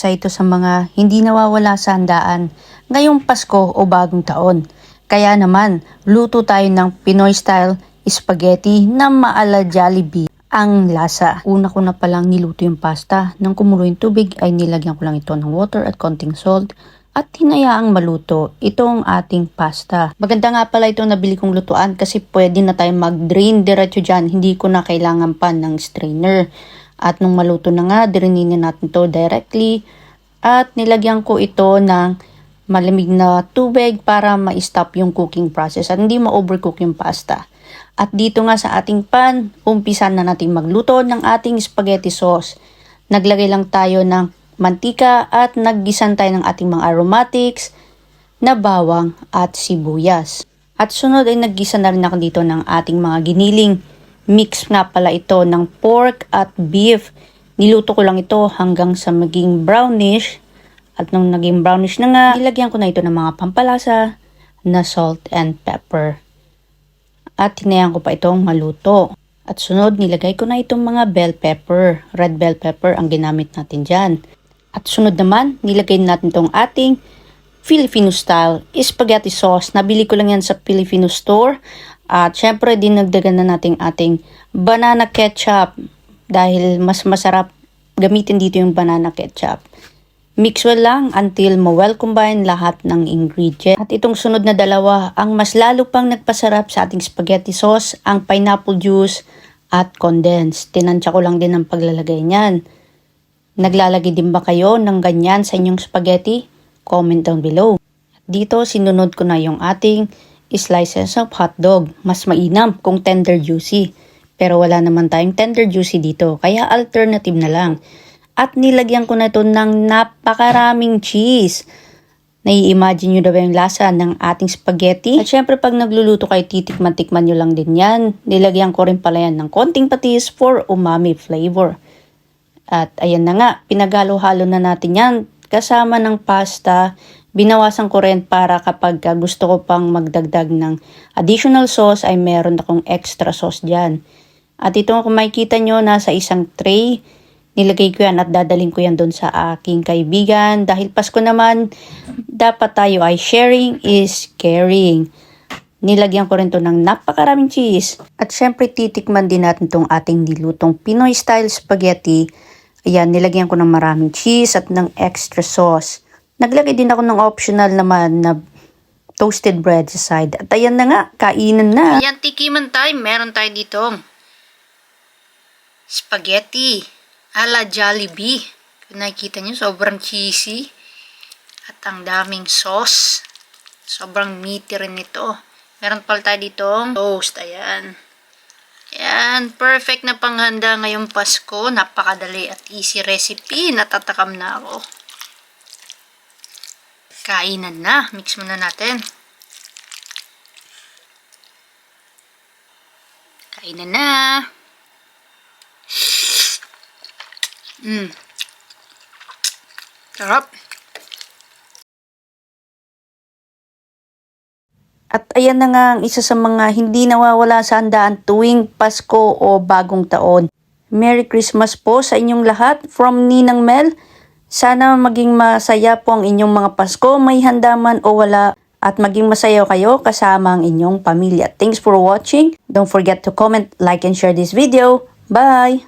isa ito sa mga hindi nawawala sa handaan ngayong Pasko o Bagong Taon. Kaya naman, luto tayo ng Pinoy style spaghetti na maala Jollibee ang lasa. Una ko na palang niluto yung pasta. Nang kumulo yung tubig ay nilagyan ko lang ito ng water at konting salt at hinayaang maluto itong ating pasta. Maganda nga pala itong nabili kong lutuan kasi pwede na tayo mag-drain diretso dyan. Hindi ko na kailangan pa ng strainer. At nung maluto na nga, drainin na natin to directly. At nilagyan ko ito ng malamig na tubig para ma-stop yung cooking process at hindi ma-overcook yung pasta. At dito nga sa ating pan, umpisan na natin magluto ng ating spaghetti sauce. Naglagay lang tayo ng mantika at naggisan tayo ng ating mga aromatics na bawang at sibuyas. At sunod ay naggisa na rin ako dito ng ating mga giniling. Mix nga pala ito ng pork at beef. Niluto ko lang ito hanggang sa maging brownish. At nung naging brownish na nga, ilagyan ko na ito ng mga pampalasa na salt and pepper. At hinayaan ko pa itong maluto. At sunod, nilagay ko na itong mga bell pepper. Red bell pepper ang ginamit natin dyan. At sunod naman, nilagay natin itong ating Filipino style spaghetti sauce. Nabili ko lang yan sa Filipino store. At syempre, dinagdagan na natin ating banana ketchup. Dahil mas masarap gamitin dito yung banana ketchup. Mix well lang until ma-well combine lahat ng ingredient. At itong sunod na dalawa, ang mas lalo pang nagpasarap sa ating spaghetti sauce, ang pineapple juice at condensed. Tinansya ko lang din ang paglalagay niyan. Naglalagay din ba kayo ng ganyan sa inyong spaghetti? Comment down below. Dito, sinunod ko na yung ating slices of hotdog. Mas mainam kung tender juicy. Pero wala naman tayong tender juicy dito, kaya alternative na lang. At nilagyan ko na ito ng napakaraming cheese. Nai-imagine nyo na ba yung lasa ng ating spaghetti? At syempre pag nagluluto kayo, titikman-tikman nyo lang din yan. Nilagyan ko rin pala yan ng konting patis for umami flavor. At ayan na nga, pinagalo-halo na natin yan kasama ng pasta. Binawasan ko rin para kapag uh, gusto ko pang magdagdag ng additional sauce ay meron akong extra sauce dyan. At ito kung makikita nyo, nasa isang tray. Nilagay ko yan at dadaling ko yan doon sa aking kaibigan. Dahil Pasko naman, dapat tayo ay sharing is caring. Nilagyan ko rin to ng napakaraming cheese. At syempre titikman din natin tong ating nilutong Pinoy style spaghetti. Ayan, nilagyan ko ng maraming cheese at ng extra sauce. Naglagay din ako ng optional naman na toasted bread sa side. At ayan na nga, kainan na. Ayan, tikiman tayo. Meron tayo dito spaghetti ala Jollibee. Kung nakikita nyo, sobrang cheesy. At ang daming sauce. Sobrang meaty rin ito. Meron pala tayo ditong toast. Ayan. Ayan. Perfect na panghanda ngayong Pasko. Napakadali at easy recipe. Natatakam na ako. Kainan na. Mix muna natin. Kainan na. Mm. Sarap. At ayan na nga ang isa sa mga hindi nawawala sa handaan tuwing Pasko o Bagong Taon. Merry Christmas po sa inyong lahat from Ninang Mel. Sana maging masaya po ang inyong mga Pasko, may handa man o wala. At maging masaya kayo kasama ang inyong pamilya. Thanks for watching. Don't forget to comment, like, and share this video. Bye!